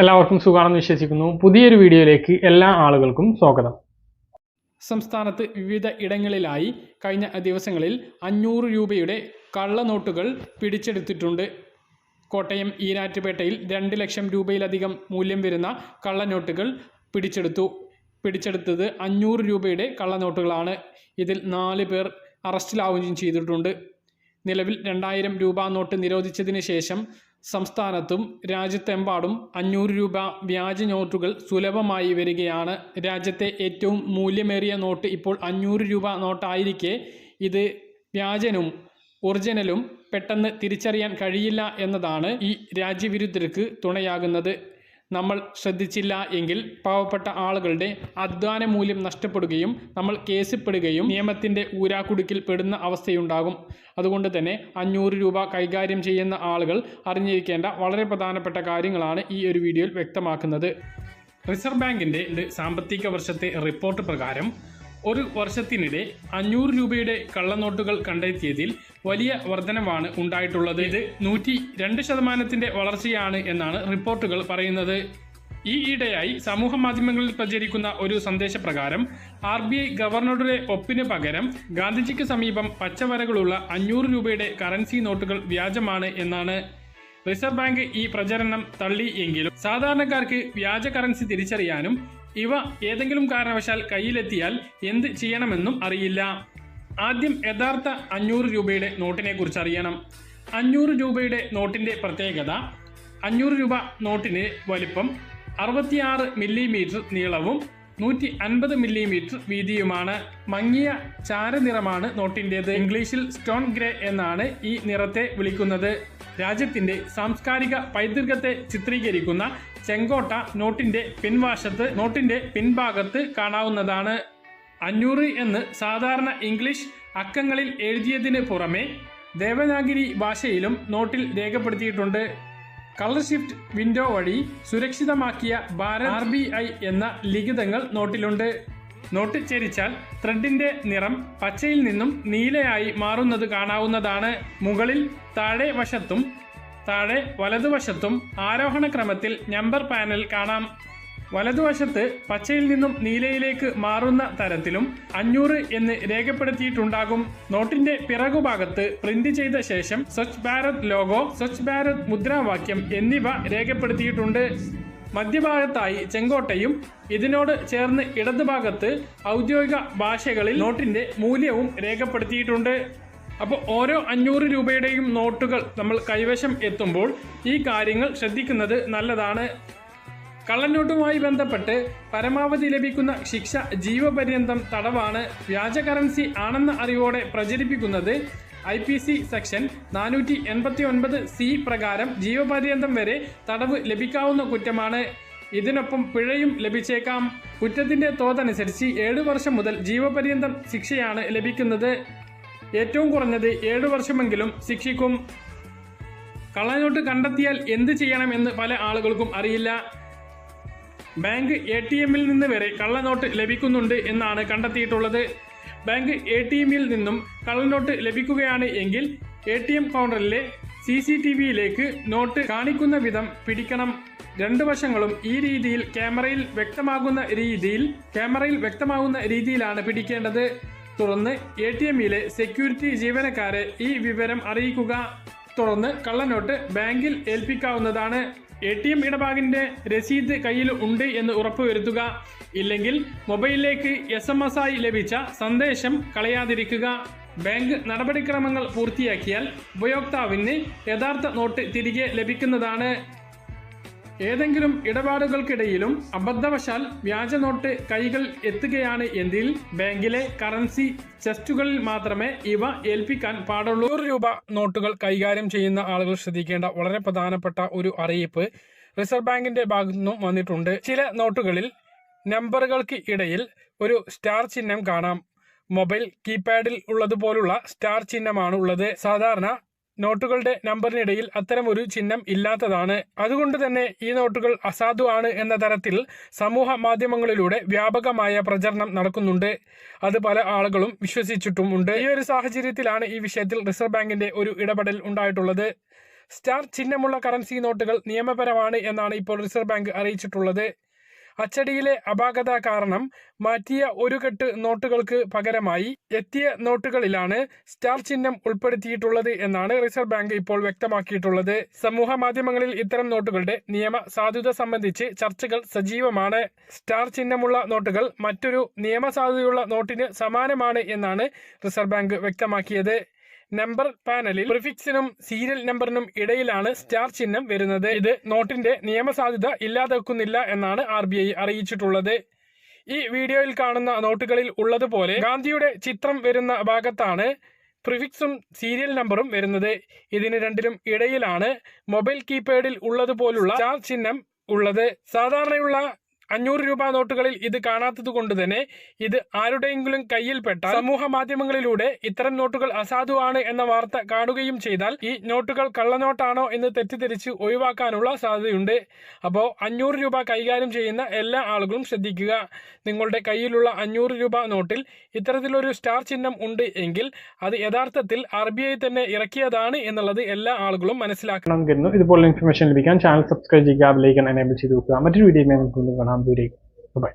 എല്ലാവർക്കും സുഖമാണെന്ന് വിശ്വസിക്കുന്നു. പുതിയൊരു വീഡിയോയിലേക്ക് എല്ലാ ആളുകൾക്കും സ്വാഗതം. സംസ്ഥാനത്ത് വിവിധ ഇടങ്ങളിലായി കഴിഞ്ഞ ദിവസങ്ങളിൽ അഞ്ഞൂറ് രൂപയുടെ കള്ളനോട്ടുകൾ പിടിച്ചെടുത്തിട്ടുണ്ട്. കോട്ടയം ഈരാറ്റുപേട്ടയിൽ രണ്ട് ലക്ഷം രൂപയിലധികം മൂല്യം വരുന്ന കള്ളനോട്ടുകൾ പിടിച്ചെടുത്തു. പിടിച്ചെടുത്തത് അഞ്ഞൂറ് രൂപയുടെ കള്ളനോട്ടുകളാണ്. ഇതിൽ നാല് പേർ അറസ്റ്റിലാവുകയും ചെയ്തിട്ടുണ്ട്. നിലവിൽ രണ്ടായിരം രൂപ നോട്ട് നിരോധിച്ചതിന് ശേഷം സംസ്ഥാനത്തും രാജ്യത്തെമ്പാടും അഞ്ഞൂറ് രൂപ വ്യാജ നോട്ടുകൾ സുലഭമായി വരികയാണ്. രാജ്യത്തെ ഏറ്റവും മൂല്യമേറിയ നോട്ട് ഇപ്പോൾ അഞ്ഞൂറ് രൂപ നോട്ടായിരിക്കെ. ഇത് വ്യാജനും ഒറിജിനലും പെട്ടെന്ന് തിരിച്ചറിയാൻ കഴിയില്ല എന്നതാണ് ഈ രാജ്യവിരുദ്ധർക്ക് തുണയാകുന്നത്. നമ്മൾ ശ്രദ്ധിച്ചില്ല എങ്കിൽ പാവപ്പെട്ട ആളുകളുടെ അധ്വാന മൂല്യം നഷ്ടപ്പെടുകയും നമ്മൾ കേസിൽപ്പെടുകയും നിയമത്തിന്റെ ഊരാക്കുടുക്കിൽ പെടുന്ന അവസ്ഥയുണ്ടാകും. അതുകൊണ്ട് തന്നെ അഞ്ഞൂറ് രൂപ കൈകാര്യം ചെയ്യുന്ന ആളുകൾ അറിഞ്ഞിരിക്കേണ്ട വളരെ പ്രധാനപ്പെട്ട കാര്യങ്ങളാണ് ഈ ഒരു വീഡിയോയിൽ വ്യക്തമാക്കുന്നത്. റിസർവ് ബാങ്കിന്റെ സാമ്പത്തിക വർഷത്തെ റിപ്പോർട്ട് പ്രകാരം ഒരു വർഷത്തിനിടെ അഞ്ഞൂറ് രൂപയുടെ കള്ളനോട്ടുകൾ കണ്ടെത്തിയതിൽ വലിയ വർധനമാണ് ഉണ്ടായിട്ടുള്ളത്. ഇത് നൂറ്റി രണ്ട് ശതമാനത്തിന്റെ വളർച്ചയാണ് എന്നാണ് റിപ്പോർട്ടുകൾ പറയുന്നത്. ഈ ഈയിടെയായി സമൂഹ മാധ്യമങ്ങളിൽ പ്രചരിക്കുന്ന ഒരു സന്ദേശപ്രകാരം ആർ ബി ഐ ഗവർണറുടെ ഒപ്പിന് പകരം ഗാന്ധിജിക്ക് സമീപം പച്ചവരകളുള്ള അഞ്ഞൂറ് രൂപയുടെ കറൻസി നോട്ടുകൾ വ്യാജമാണ് എന്നാണ്. റിസർവ് ബാങ്ക് ഈ പ്രചരണം തള്ളി എങ്കിലും സാധാരണക്കാർക്ക് വ്യാജ കറൻസി തിരിച്ചറിയാനും ഇവ ഏതെങ്കിലും കാരണവശാൽ കയ്യിലെത്തിയാൽ എന്ത് ചെയ്യണമെന്നും അറിയില്ല. ആദ്യം യഥാർത്ഥ അഞ്ഞൂറ് രൂപയുടെ നോട്ടിനെ കുറിച്ച് അറിയണം. അഞ്ഞൂറ് രൂപയുടെ നോട്ടിന്റെ പ്രത്യേകത അഞ്ഞൂറ് രൂപ നോട്ടിന് വലിപ്പം അറുപത്തിയാറ് മില്ലിമീറ്റർ നീളവും നൂറ്റി അൻപത് മില്ലിമീറ്റർ വീതിയുമാണ്. മങ്ങിയ ചാരനിറമാണ് നോട്ടിന്റേത് ഇംഗ്ലീഷിൽ സ്റ്റോൺ ഗ്രേ എന്നാണ് ഈ നിറത്തെ വിളിക്കുന്നത്. രാജ്യത്തിന്റെ സാംസ്കാരിക പൈതൃകത്തെ ചിത്രീകരിക്കുന്ന ചെങ്കോട്ട നോട്ടിന്റെ പിൻവാശത്ത് നോട്ടിന്റെ പിൻഭാഗത്ത് കാണാവുന്നതാണ്. അഞ്ഞൂറ് എന്ന് സാധാരണ ഇംഗ്ലീഷ് അക്കങ്ങളിൽ എഴുതിയതിന് പുറമെ ദേവനാഗിരി ഭാഷയിലും നോട്ടിൽ രേഖപ്പെടുത്തിയിട്ടുണ്ട്. കളർ ഷിഫ്റ്റ് വിൻഡോ വഴി സുരക്ഷിതമാക്കിയ ഭാരത് ആർ ബി ഐ എന്ന ലിഖിതങ്ങൾ നോട്ടിലുണ്ട്. നോട്ട് ചരിച്ചാൽ ത്രെഡിന്റെ നിറം പച്ചയിൽ നിന്നും നീലയായി മാറുന്നത് കാണാവുന്നതാണ്. മുകളിൽ താഴെ വശത്തും താഴെ വലതുവശത്തും ആരോഹണ ക്രമത്തിൽ നമ്പർ പാനൽ കാണാം. വലതുവശത്ത് പച്ചയിൽ നിന്നും നീലയിലേക്ക് മാറുന്ന തരത്തിലും അഞ്ഞൂറ് എന്ന് രേഖപ്പെടുത്തിയിട്ടുണ്ടാകും. നോട്ടിന്റെ പിറകുഭാഗത്ത് പ്രിന്റ് ചെയ്ത ശേഷം സ്വച്ഛ് ഭാരത് ലോഗോ സ്വച്ഛ് ഭാരത് മുദ്രാവാക്യം എന്നിവ രേഖപ്പെടുത്തിയിട്ടുണ്ട്. മധ്യഭാഗത്തായി ചെങ്കോട്ടയും ഇതിനോട് ചേർന്ന് ഇടതുഭാഗത്ത് ഔദ്യോഗിക ഭാഷകളിൽ നോട്ടിന്റെ മൂല്യവും രേഖപ്പെടുത്തിയിട്ടുണ്ട്. അപ്പോൾ ഓരോ അഞ്ഞൂറ് രൂപയുടെയും നോട്ടുകൾ നമ്മൾ കൈവശം എത്തുമ്പോൾ ഈ കാര്യങ്ങൾ ശ്രദ്ധിക്കുന്നത് നല്ലതാണ്. കള്ളനോട്ടുമായി ബന്ധപ്പെട്ട് പരമാവധി ലഭിക്കുന്ന ശിക്ഷ ജീവപര്യന്തം തടവാണ് വ്യാജ കറൻസി ആണെന്ന അറിവോടെ പ്രചരിപ്പിക്കുന്നത് ഐ പി സി സെക്ഷൻ നാനൂറ്റി എൺപത്തി ഒൻപത് സി പ്രകാരം ജീവപര്യന്തം വരെ തടവ് ലഭിക്കാവുന്ന കുറ്റമാണ്. ഇതിനൊപ്പം പിഴയും ലഭിച്ചേക്കാം. കുറ്റത്തിന്റെ തോതനുസരിച്ച് ഏഴു വർഷം മുതൽ ജീവപര്യന്തം ശിക്ഷയാണ് ലഭിക്കുന്നത്. ഏറ്റവും കുറഞ്ഞത് ഏഴു വർഷമെങ്കിലും ശിക്ഷിക്കും. കള്ളനോട്ട് കണ്ടെത്തിയാൽ എന്ത് ചെയ്യണമെന്ന് പല ആളുകൾക്കും അറിയില്ല. ബാങ്ക് എ ടി എമ്മിൽ നിന്ന് വരെ കള്ളനോട്ട് ലഭിക്കുന്നുണ്ട് എന്നാണ് കണ്ടെത്തിയിട്ടുള്ളത്. ബാങ്ക് എ ടി എമ്മിൽ നിന്നും കള്ളനോട്ട് ലഭിക്കുകയാണ് എങ്കിൽ എ ടി എം കൗണ്ടറിലെ സി സി ടി വിയിലേക്ക് നോട്ട് കാണിക്കുന്ന വിധം പിടിക്കണം. രണ്ട് വശങ്ങളും ഈ രീതിയിൽ ക്യാമറയിൽ വ്യക്തമാകുന്ന രീതിയിൽ ക്യാമറയിൽ വ്യക്തമാകുന്ന രീതിയിലാണ് പിടിക്കേണ്ടത്. തുടർന്ന് എ ടി എമ്മിലെ സെക്യൂരിറ്റി ജീവനക്കാരെ ഈ വിവരം അറിയിക്കുക. തുടർന്ന് കള്ളനോട്ട് ബാങ്കിൽ ഏൽപ്പിക്കാവുന്നതാണ്. എ ടി എം ഇടപാടിന്റെ രസീത് കയ്യിൽ ഉണ്ട് എന്ന് ഉറപ്പുവരുത്തുക. ഇല്ലെങ്കിൽ മൊബൈലിലേക്ക് എസ് എം എസ് ആയി ലഭിച്ച സന്ദേശം കളയാതിരിക്കുക. ബാങ്ക് നടപടിക്രമങ്ങൾ പൂർത്തിയാക്കിയാൽ ഉപയോക്താവിന് യഥാർത്ഥ നോട്ട് തിരികെ ലഭിക്കുന്നതാണ്. ഏതെങ്കിലും ഇടപാടുകൾക്കിടയിലും അബദ്ധവശാൽ വ്യാജ നോട്ട് കൈകൾ എത്തുകയാണ് എങ്കിൽ ബാങ്കിലെ കറൻസി ചെസ്റ്റുകളിൽ മാത്രമേ ഇവ ഏൽപ്പിക്കാൻ പാടുള്ളൂ. നൂറ് രൂപ നോട്ടുകൾ കൈകാര്യം ചെയ്യുന്ന ആളുകൾ ശ്രദ്ധിക്കേണ്ട വളരെ പ്രധാനപ്പെട്ട ഒരു അറിയിപ്പ് റിസർവ് ബാങ്കിന്റെ ഭാഗത്തു നിന്നും വന്നിട്ടുണ്ട്. ചില നോട്ടുകളിൽ നമ്പറുകൾക്ക് ഇടയിൽ ഒരു സ്റ്റാർ ചിഹ്നം കാണാം. മൊബൈൽ കീപാഡിൽ ഉള്ളതുപോലുള്ള സ്റ്റാർ ചിഹ്നമാണ് ഉള്ളത് സാധാരണ നോട്ടുകളുടെ നമ്പറിനിടയിൽ അത്തരമൊരു ചിഹ്നം ഇല്ലാത്തതാണ്. അതുകൊണ്ട് തന്നെ ഈ നോട്ടുകൾ അസാധുവാണ് എന്ന തരത്തിൽ സമൂഹ മാധ്യമങ്ങളിലൂടെ വ്യാപകമായ പ്രചരണം നടക്കുന്നുണ്ട്. അത് പല ആളുകളും വിശ്വസിച്ചിട്ടുമുണ്ട് ഈ ഒരു സാഹചര്യത്തിലാണ് ഈ വിഷയത്തിൽ റിസർവ് ബാങ്കിന്റെ ഒരു ഇടപെടൽ ഉണ്ടായിട്ടുള്ളത്. സ്റ്റാർ ചിഹ്നമുള്ള കറൻസി നോട്ടുകൾ നിയമപരമാണ് എന്നാണ് ഇപ്പോൾ റിസർവ് ബാങ്ക് അറിയിച്ചിട്ടുള്ളത്. അച്ചടിയിലെ അപാകത കാരണം മാറ്റിയ ഒരു കെട്ട് നോട്ടുകൾക്ക് പകരമായി എത്തിയ നോട്ടുകളിലാണ് സ്റ്റാർ ചിഹ്നം ഉൾപ്പെടുത്തിയിട്ടുള്ളത് എന്നാണ് റിസർവ് ബാങ്ക് ഇപ്പോൾ വ്യക്തമാക്കിയിട്ടുള്ളത്. സമൂഹ മാധ്യമങ്ങളിൽ ഇത്തരം നോട്ടുകളുടെ നിയമ സാധുത സംബന്ധിച്ച് ചർച്ചകൾ സജീവമാണ്. സ്റ്റാർ ചിഹ്നമുള്ള നോട്ടുകൾ മറ്റൊരു നിയമസാധുതയുള്ള നോട്ടിന് സമാനമാണ് എന്നാണ് റിസർവ് ബാങ്ക് വ്യക്തമാക്കിയത്. നമ്പർ പാനലിൽ പ്രിഫിക്സിനും സീരിയൽ നമ്പറിനും ഇടയിലാണ് സ്റ്റാർ ചിഹ്നം വരുന്നത്. ഇത് നോട്ടിന്റെ നിയമസാധ്യത ഇല്ലാതാക്കുന്നില്ല എന്നാണ് ആർ അറിയിച്ചിട്ടുള്ളത്. ഈ വീഡിയോയിൽ കാണുന്ന നോട്ടുകളിൽ ഉള്ളതുപോലെ ഗാന്ധിയുടെ ചിത്രം വരുന്ന ഭാഗത്താണ് പ്രിഫിക്സും സീരിയൽ നമ്പറും വരുന്നത്. ഇതിന് രണ്ടിനും ഇടയിലാണ് മൊബൈൽ കീപാഡിൽ ഉള്ളതുപോലുള്ള സ്റ്റാർ ചിഹ്നം ഉള്ളത്. സാധാരണയുള്ള അഞ്ഞൂറ് രൂപ നോട്ടുകളിൽ ഇത് കാണാത്തത് കൊണ്ട് തന്നെ ഇത് ആരുടെയെങ്കിലും കയ്യിൽപ്പെട്ട സമൂഹ മാധ്യമങ്ങളിലൂടെ ഇത്തരം നോട്ടുകൾ അസാധുവാണ് എന്ന വാർത്ത കാണുകയും ചെയ്താൽ ഈ നോട്ടുകൾ കള്ളനോട്ടാണോ എന്ന് തെറ്റിദ്ധരിച്ച് ഒഴിവാക്കാനുള്ള സാധ്യതയുണ്ട്. അപ്പോൾ അഞ്ഞൂറ് രൂപ കൈകാര്യം ചെയ്യുന്ന എല്ലാ ആളുകളും ശ്രദ്ധിക്കുക. നിങ്ങളുടെ കയ്യിലുള്ള അഞ്ഞൂറ് രൂപ നോട്ടിൽ ഇത്തരത്തിലൊരു സ്റ്റാർ ചിഹ്നം ഉണ്ട് എങ്കിൽ അത് യഥാർത്ഥത്തിൽ ആർ ബി ഐ തന്നെ ഇറക്കിയതാണ് എന്നുള്ളത് എല്ലാ ആളുകളും മനസ്സിലാക്കണം. ഇതുപോലെ ഇതുപോലുള്ള ഇൻഫർമേഷൻ ലഭിക്കാൻ ചാനൽ സബ്സ്ക്രൈബ് ചെയ്യുക എനേബിൾ ചെയ്ത് വെക്കുക. മറ്റൊരു വീഡിയോ കാണാം. ദൂരേക്ക് ബൈ